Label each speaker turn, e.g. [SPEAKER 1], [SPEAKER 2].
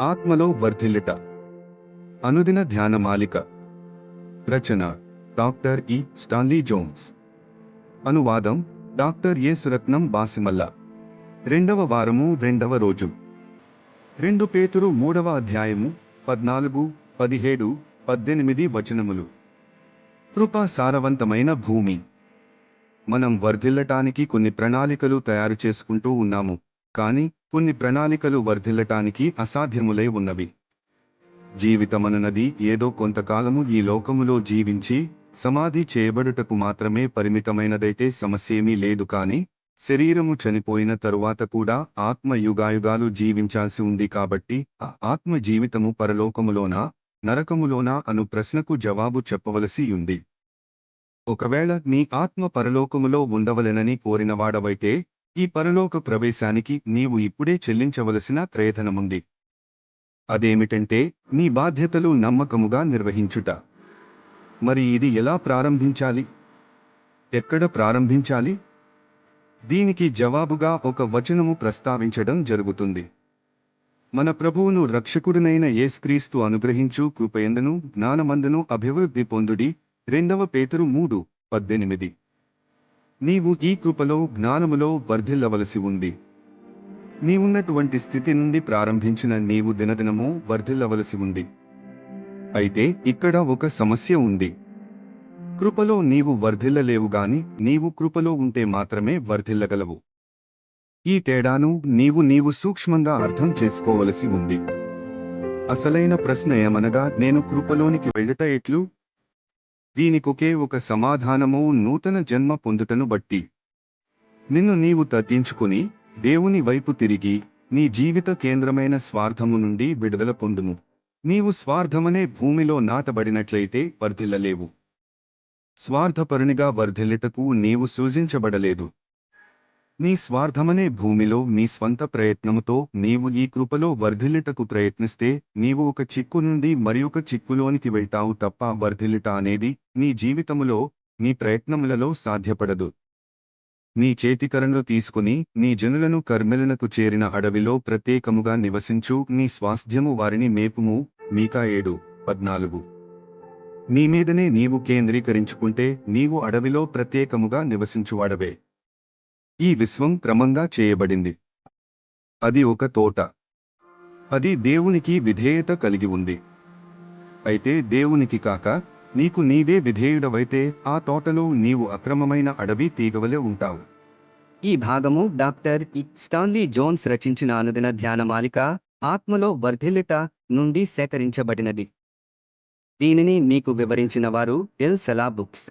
[SPEAKER 1] ఆత్మలో వర్ధిల్లుట. అనుదిన ధ్యాన మాలిక. రచన డాక్టర్ ఇ స్టాన్లీ జోన్స్. అనువాదం డాక్టర్ ఏ సురత్నం బాసిమల్ల. రెండవ వారము రెండవ రోజు. రెండు పేతురు మూడవ అధ్యాయము పద్నాలుగు పదిహేడు పద్దెనిమిది వచనములు. కృపా సారవంతమైన భూమి. మనం వర్ధిల్లటానికి కొన్ని ప్రణాళికలు తయారు చేసుకుంటూ ఉన్నాము కానీ కొన్ని ప్రణాళికలు వర్ధిల్లటానికి అసాధ్యములై ఉన్నవి. జీవితమనున్నది ఏదో కొంతకాలము ఈ లోకములో జీవించి సమాధి చేయబడుటకు మాత్రమే పరిమితమైనదైతే సమస్యేమీ లేదు కాని శరీరము చనిపోయిన తరువాత కూడా ఆత్మ యుగాయుగాలు జీవించాల్సి ఉంది కాబట్టి ఆ ఆత్మ జీవితము పరలోకములోనా నరకములోనా అను ప్రశ్నకు జవాబు చెప్పవలసి ఉంది. ఒకవేళ నీ ఆత్మ పరలోకములో ఉండవలెనని కోరినవాడవైతే ఈ పరలోక ప్రవేశానికి నీవు ఇప్పుడే చెల్లించవలసిన క్రయధనముంది అదేమిటంటే నీ బాధ్యతలు నమ్మకముగా నిర్వహించుట. మరి ఇది ఎలా ప్రారంభించాలి? ఎక్కడ ప్రారంభించాలి? దీనికి జవాబుగా ఒక వచనము ప్రస్తావించడం జరుగుతుంది. మన ప్రభువును రక్షకుడినైన యేస్క్రీస్తు అనుగ్రహించు కృపయందును జ్ఞానమందును అభివృద్ధి పొందుడి. రెండవ పేతురు మూడు పద్దెనిమిది. నీవు ఈ కృపలో జ్ఞానములో వర్ధిల్లవలసి ఉంది నీవున్నటువంటి స్థితి నుండి ప్రారంభించిన నీవు దినదినము వర్ధిల్లవలసి ఉంది అయితే ఇక్కడ ఒక సమస్య ఉంది. కృపలో నీవు వర్ధిల్లలేవు గాని నీవు కృపలో ఉంటే మాత్రమే వర్ధిల్లగలవు. ఈ తేడాను నీవు నీవు సూక్ష్మంగా అర్థం చేసుకోవలసి ఉంది. అసలైన ప్రశ్న ఏమనగా నేను కృపలోనికి వెళ్ళట ఎట్లు? దీనికొకే ఒక సమాధానము నూతన జన్మ పొందుటను బట్టి. నిన్ను నీవు తగ్గించుకుని దేవుని వైపు తిరిగి నీ జీవిత కేంద్రమైన స్వార్థము నుండి విడుదల పొందుము. నీవు స్వార్థమనే భూమిలో నాటబడినట్లయితే వర్ధిల్లలేవు. స్వార్థపరునిగా వర్ధిల్లుటకు నీవు సూచించబడలేదు. నీ స్వార్థమనే భూమిలో నీ స్వంత ప్రయత్నముతో నీవు ఈ కృపలో వర్ధిల్లుటకు ప్రయత్నిస్తే నీవు ఒక చిక్కు నుండి మరియొక చిక్కులోనికి వెళ్తావు తప్ప వర్ధిల్లుట అనేది నీ జీవితములో నీ ప్రయత్నములలో సాధ్యపడదు. నీ చేతికరణలు తీసుకుని నీ జనులను కర్మెలనకు చేరిన అడవిలో ప్రత్యేకముగా నివసించు నీ స్వాస్థ్యము వారిని మేపుము. మీకా ఏడు పద్నాలుగు. నీ మీదనే నీవు కేంద్రీకరించుకుంటే నీవు అడవిలో ప్రత్యేకముగా నివసించువాడవే. ఈ విశ్వం క్రమంగా చేయబడింది. అది ఒక తోట. అది దేవునికి విధేయత కలిగి ఉంది. అయితే దేవునికి కాక నీకు నీవే విధేయుడవైతే ఆ తోటలో నీవు అక్రమమైన అడవి తీగవలే ఉంటావు.
[SPEAKER 2] ఈ భాగము డాక్టర్ స్టాన్లీ జోన్స్ రచించిన అనుదిన ధ్యానమాలిక ఆత్మలో వర్ధిల్లుట నుండి సేకరించబడినది. దీనిని మీకు వివరించిన వారు ఎల్. సెలా బుక్స్